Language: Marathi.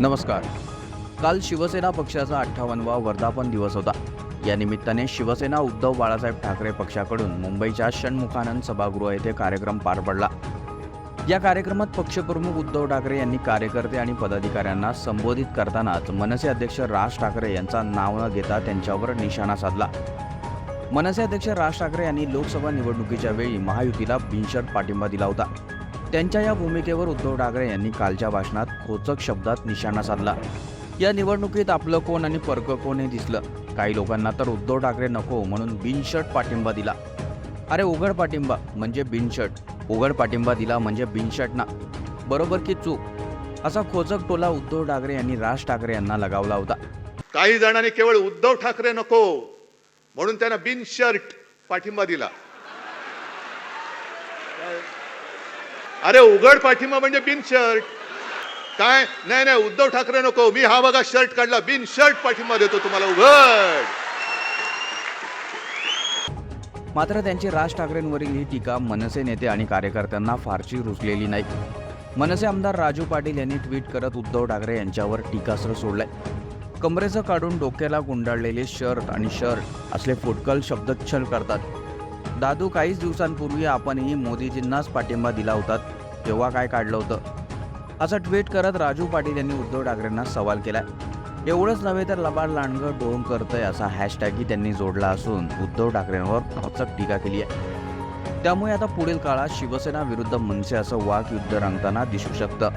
नमस्कार. काल शिवसेना पक्षाचा अठ्ठावन्नवा वर्धापन दिवस होता. या निमित्ताने शिवसेना उद्धव बाळासाहेब ठाकरे पक्षाकडून मुंबईच्या षण्मुखानंद सभागृह येथे कार्यक्रम पार पडला. या कार्यक्रमात पक्षप्रमुख उद्धव ठाकरे यांनी कार्यकर्ते आणि पदाधिकाऱ्यांना संबोधित करतानाच मनसे अध्यक्ष राज ठाकरे यांचा नाव न घेता त्यांच्यावर निशाणा साधला. मनसे अध्यक्ष राज ठाकरे यांनी लोकसभा निवडणुकीच्या वेळी महायुतीला बिनशर्त पाठिंबा दिला होता. त्यांच्या या भूमिकेवर उद्धव ठाकरे यांनी कालच्या भाषणात खोचक शब्दात निशाणा साधला. या निवडणुकीत आपलं कोण आणि परक कोण हे दिसलं? काही लोकांना तर उद्धव ठाकरे नको म्हणून बिनशर्ट पाठिंबा दिला. अरे उघड पाठिंबा म्हणजे बिनशर्ट. उघड पाठिंबा दिला म्हणजे बिनशर्ट ना. बरोबर की चूक? असा खोचक टोला उद्धव ठाकरे यांनी राज ठाकरे यांना लगावला होता. काही जणांनी केवळ उद्धव ठाकरे नको म्हणून त्यांना बिन शर्ट पाठिंबा दिला. अरे उघड पाठिंबा म्हणजे बिन शर्ट. काय? नाही नाही उद्धव ठाकरे नको. मी हा बघा शर्ट काढला. बिन शर्ट पाठिंबा देतो तुम्हाला. उघड. मात्र त्यांची राज ठाकरेंवरील ही टीका मनसे नेते आणि कार्यकर्त्यांना फारशी रुचलेली नाही. मनसे आमदार राजू पाटील यांनी ट्विट करत उद्धव ठाकरे यांच्यावर टीकास्त्र सोडलंय. कमरेचं काढून डोक्याला गुंडाळलेले शर्ट आणि शर्ट असले फुटकल शब्दच्छल करतात. दादू काहीच दिवसांपूर्वी आपणही मोदीजींनाच पाठिंबा दिला होता तेव्हा काय काढलं होतं? असं ट्विट करत राजू पाटील यांनी उद्धव ठाकरेंना सवाल केला एवढंच नव्हे तर लबाड लांडगं डोंग करतंय असा हॅशटॅगही त्यांनी जोडला असून उद्धव ठाकरेंवर अचक टीका केली आहे. त्यामुळे आता पुढील काळात शिवसेना विरुद्ध मनसे असं वाक युद्ध रंगताना दिसू शकतं.